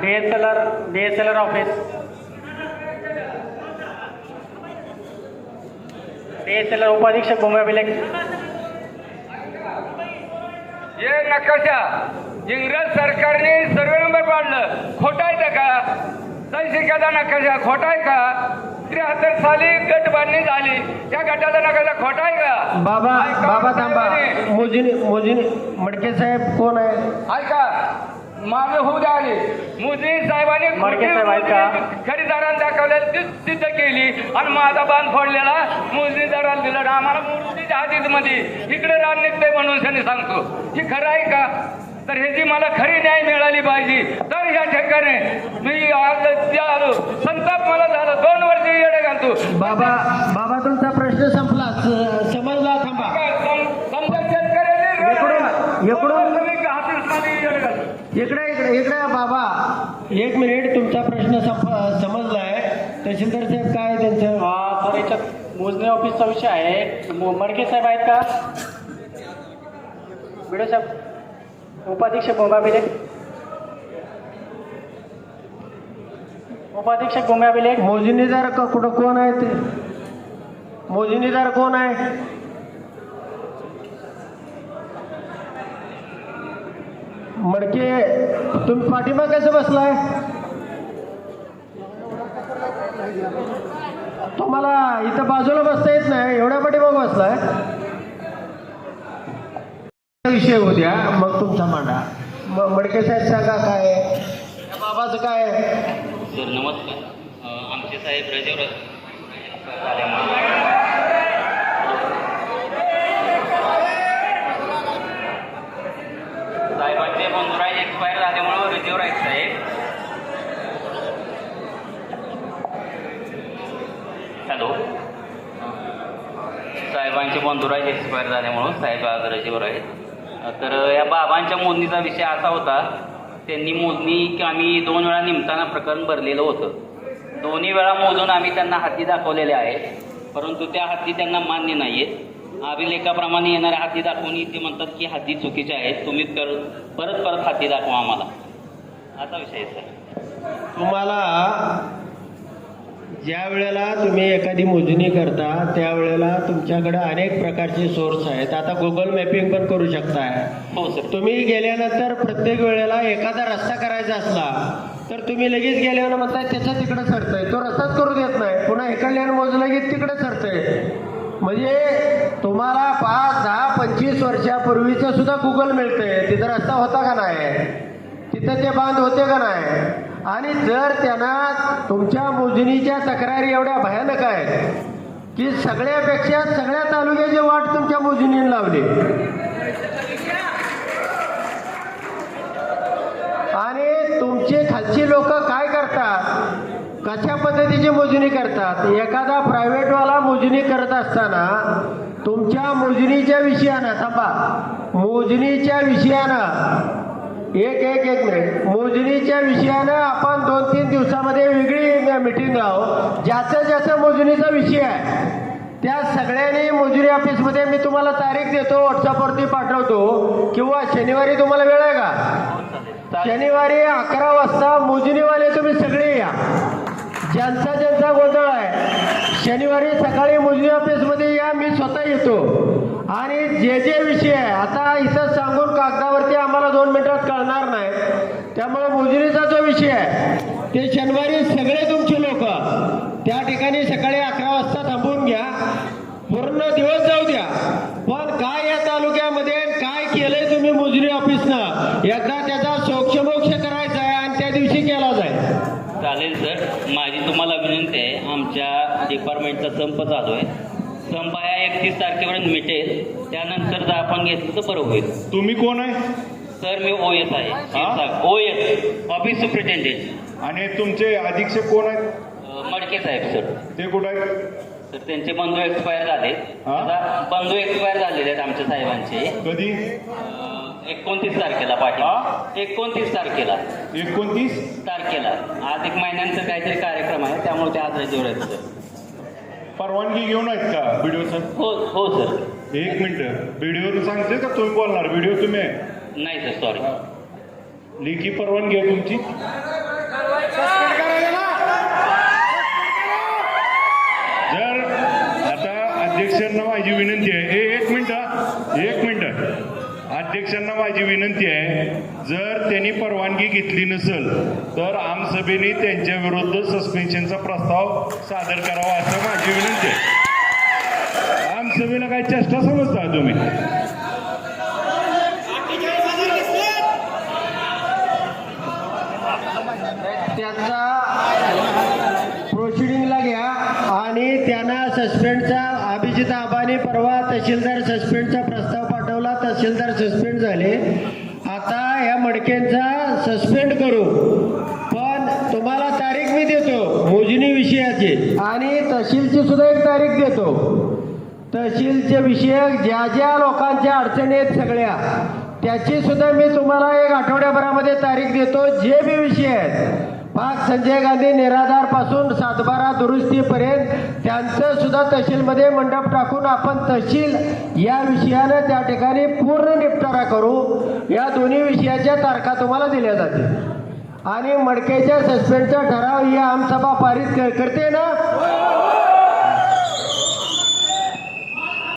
D S L R D S L R office D S L R उपाधीक्षक भूमी अभिलेख हे नकाशा इंग्रज सरकारने सर्वे नंबर पाडलं. खोटा आहे का? संशिकाचा नकाशा खोटा आहे का? त्र्याहत्तर साली गट बांधणी झाली. त्या गटाचा नकाशा खोटा आहे का? बाबा बाबा थांबा. मोजिनी मोजिनी मडके साहेब कोण आहे? ऐका. मागे होऊ द्या आले मोदी साहेबांनी दाखवलेलं ती सिद्ध केली. आणि माझा बांध फोडलेला मोदीदाराला दिला. आम्हाला मूर्तीच्या हातीत मध्ये इकडे रान निघतंय म्हणून त्यांनी सांगतो. ही खरं आहे का? तर ह्याची मला खरी न्याय मिळाली पाहिजे. तर ह्या ठिकाणी मी आज त्या आलो संताप मला झाला. दोन वर्ष येडे घालतो. बाबा बाबा तुमचा प्रश्न संपला. समजला थांबा. सम- समजा शेतकऱ्याचे इकडे इकडे इकडे बाबा. एक मिनिट तुमचा प्रश्न समजलाय. तहसीलदार साहेब काय त्यांचं? हा, सर याच्यात मोजणी ऑफिसचा विषय आहे. मडके साहेब आहेत का? व्हिडिओ साहेब उपाधीक्षक अभिलेख उपाधीक्षक अभिलेख मोजणीदार कुठं कोण आहे ते? मोजणीदार कोण आहे? मडके तुम्ही पाठीमाग कसं बसलाय? तुम्हाला इथं बाजूला बसता येत नाही एवढ्या पाठीमाग बसलाय. विषय उद्या मग तुमचा मांडा. म- मडके साहेब सांगा काय बाबाचं काय नमस्कार. आमचे साहेब रजेवर झाल्यामुळे साहेबांचे बंधुराज एक्सपायर झाल्यामुळे आहेत साहेब हॅलो साहेबांचे बंधुराज एक्सपायर म्हणून साहेब आज रजेवर आहेत. तर या बाबांच्या मोजणीचा विषय असा होता त्यांनी मोजणी की आम्ही दोन वेळा निमताना प्रकरण भरलेलं होतं. दोन्ही वेळा मोजून आम्ही त्यांना हाती दाखवलेले आहेत परंतु त्या हद्दी त्यांना मान्य नाही आहेत अभिलेखाप्रमाणे येणाऱ्या हाती दाखवून ते म्हणतात की हाती चुकीच्या आहेत तुम्ही कर परत परत हाती दाखवा आम्हाला. असा विषय तुम्हाला ज्या वेळेला तुम्ही एखादी मोजणी करता त्यावेळेला तुमच्याकडे अनेक प्रकारचे सोर्स आहेत. आता गुगल मॅपिंग पण करू शकताय. हो सर तुम्ही गेल्यानंतर प्रत्येक वेळेला एखादा रस्ता करायचा असला तर तुम्ही लगेच गेल्यावर म्हणताय त्याच्या तिकडे सरतंय तो रस्ताच करू देत नाही. पुन्हा इकडल्यानं मोजलं की तिकडे सरतंय म्हणजे तुम्हाला पाच दहा पंचवीस वर्षापूर्वीचं सुद्धा गुगल मिळतंय. तिथं रस्ता होता का नाही? तिथं ते बांध होते का नाही? आणि जर त्यांना तुमच्या मोजणीच्या तक्रारी एवढ्या भयानक आहेत की सगळ्यापेक्षा सगळ्या तालुक्याची वाट तुमच्या मोजणीने लावली. आणि तुमचे खालची लोक काय करतात? कशा पद्धतीची मोजणी करतात? एखादा प्रायव्हेटवाला मोजणी करत असताना तुमच्या मोजणीच्या विषयानं थांबा. मोजणीच्या विषयानं एक एक एक मिनिट. मोजणीच्या विषयानं आपण दोन तीन दिवसामध्ये वेगळी मिटिंग लावू ज्याचं ज्याचं मोजणीचा विषय आहे त्या सगळ्यांनी मोजणी ऑफिसमध्ये मी तुम्हाला तारीख देतो व्हॉट्सअपवरती पाठवतो. किंवा शनिवारी तुम्हाला वेळ आहे का? शनिवारी अकरा वाजता मोजणीवाले तुम्ही सगळे या. ज्यांचा ज्यांचा गोंधळ आहे शनिवारी सकाळी मोजणी ऑफिसमध्ये या मी स्वतः येतो. आणि जे जे विषय आहे आता इथं सांगून मिनिटात कळणार नाही त्यामुळे मोजणीचा जो विषय आहे ते शनिवारी सगळे तुमचे लोक त्या ठिकाणी सकाळी अकरा वाजता थांबवून घ्या. पूर्ण दिवस जाऊ द्या. पण काय या तालुक्यामध्ये काय केलंय तुम्ही मोजणी ऑफिसनं? एकदा त्याचा सोक्षमोक्ष करायचा आहे आणि त्या दिवशी केला जाईल. चालेल सर. माझी तुम्हाला विनंती आहे आमच्या डिपार्टमेंटचा संप चालू आहे. संप हा एकतीस तारखेपर्यंत मिटेल. त्यानंतर जर आपण घेतलं तर बरं होईल. तुम्ही कोण आहे? सर मी ओ एस आहे. ओ एस ऑफिस सुप्रिटेंडेंट आणि तुमचे अधीक्षक कोण आहेत? मडके साहेब सर. ते कुठं आहेत? तर त्यांचे बंधू एक्सपायर झाले. हा? आता बंधू एक्सपायर झालेले आहेत आमच्या साहेबांचे. कधी? एकोणतीस तारखेला पाठी एकोणतीस तारखेला. एकोणतीस? तारखेला. आज एक महिन्यांचा काहीतरी कार्यक्रम आहे त्यामुळे ते आज रजेवर आहेत सर. परवानगी घेऊन आहेत का व्हिडिओ हो हो सर. एक मिनिट. व्हिडिओ सांगते का? तुम्ही बोलणार. व्हिडिओ तुम्ही आहे. नाही सर सॉरी लेखी परवानगी आहे तुमची. जर आता अध्यक्षांना माझी विनंती आहे ए, एक मिनिट. एक मिनिट. अध्यक्षांना माझी विनंती आहे जर त्यांनी परवानगी घेतली नसेल तर आमसभेने त्यांच्या विरुद्ध सस्पेन्शनचा प्रस्ताव सादर करावा असं माझी विनंती आहे. आमसभेला काय चेष्टा समजता तुम्ही? त्याचा प्रोसिडिंगला घ्या. आणि त्यांना सस्पेंडचा अभिजित आबाने परवा तहसीलदार सस्पेंडचा प्रस्ताव पाठवला. तहसीलदार सस्पेंड झाले. आता या मडकेंचा सस्पेंड करू. पण तुम्हाला तारीख मी देतो. मोजणी विषयाची. आणि तहसीलची सुद्धा एक तारीख देतो. तहसीलचे विषयक ज्या ज्या लोकांच्या अडचणी आहेत सगळ्या त्याची सुद्धा मी तुम्हाला एक आठवड्याभरामध्ये तारीख देतो. जे बी विषय आहेत पाच संजय गांधी निराधारपासून सातबारा दुरुस्तीपर्यंत त्यांचं सुद्धा तहसीलमध्ये मंडप टाकून आपण तहसील या विषयानं त्या ठिकाणी पूर्ण निपटारा करू. या दोन्ही विषयाच्या तारखा तुम्हाला दिल्या जातील. आणि मडकेच्या सस्पेंडचा ठराव ही आमसभा पारित करते ना?